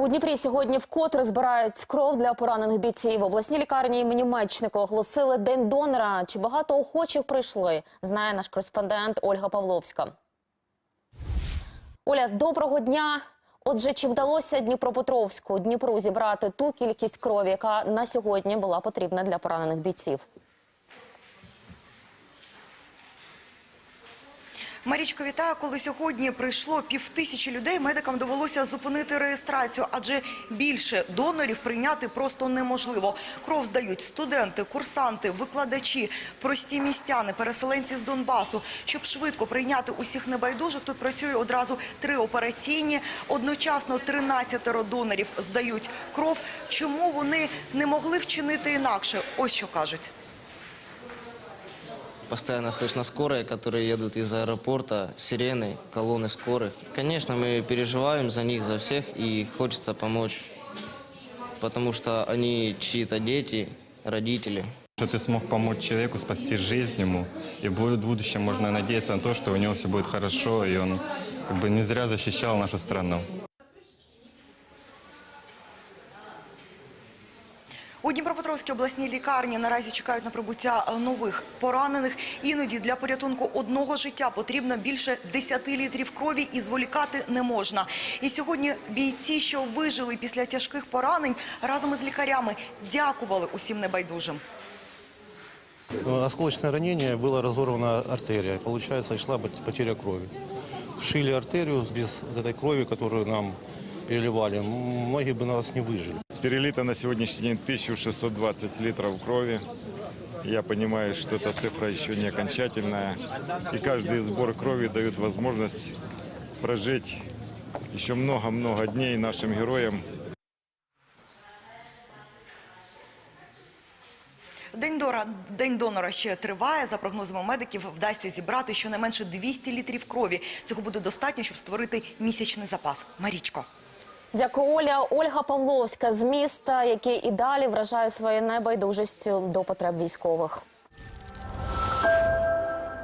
У Дніпрі сьогодні вкотре збирають кров для поранених бійців. В обласній лікарні імені Мечника оголосили день донора. Чи багато охочих прийшли? Знає наш кореспондент Ольга Павловська. Оля, доброго дня. Отже, чи вдалося Дніпропетровську Дніпру зібрати ту кількість крові, яка на сьогодні була потрібна для поранених бійців? Марічко, вітаю. Коли сьогодні прийшло півтисячі людей, медикам довелося зупинити реєстрацію, адже більше донорів прийняти просто неможливо. Кров здають студенти, курсанти, викладачі, прості містяни, переселенці з Донбасу. Щоб швидко прийняти усіх небайдужих, тут працює одразу три операційні. Одночасно 13 донорів здають кров. Чому вони не могли вчинити інакше? Ось що кажуть. Постоянно слышно скорые, которые едут из аэропорта, сирены, колонны скорых. Конечно, мы переживаем за них, за всех, и хочется помочь, потому что они чьи-то дети, родители. Что ты смог помочь человеку, спасти жизнь ему, и в буд- будущем можно надеяться на то, что у него все будет хорошо, и он как бы не зря защищал нашу страну. У Дніпропетровській обласній лікарні наразі чекають на прибуття нових поранених. Іноді для порятунку одного життя потрібно більше 10 літрів крові і зволікати не можна. І сьогодні бійці, що вижили після тяжких поранень, разом із лікарями дякували усім небайдужим. Осколочное ранение, была разорвана артерия. Получается, шла пот- потеря крови. Вшили артерию без этой крови, которую нам переливали. М, Многие бы нас не выжили. Перелито на сегодняшний день 1620 литров крови. Я понимаю, что эта цифра еще не окончательная. И каждый сбор крови дает возможность прожить еще много-много дней нашим героям. День дора день донора ще триває. За прогнозами медиків, вдасться зібрати щонайменше 200 літрів крові. Цього буде достатньо, щоб створити місячний запас. Марічко. Дякую, Оля. Ольга Павловська з міста, який і далі вражає своєю небайдужістю до потреб військових.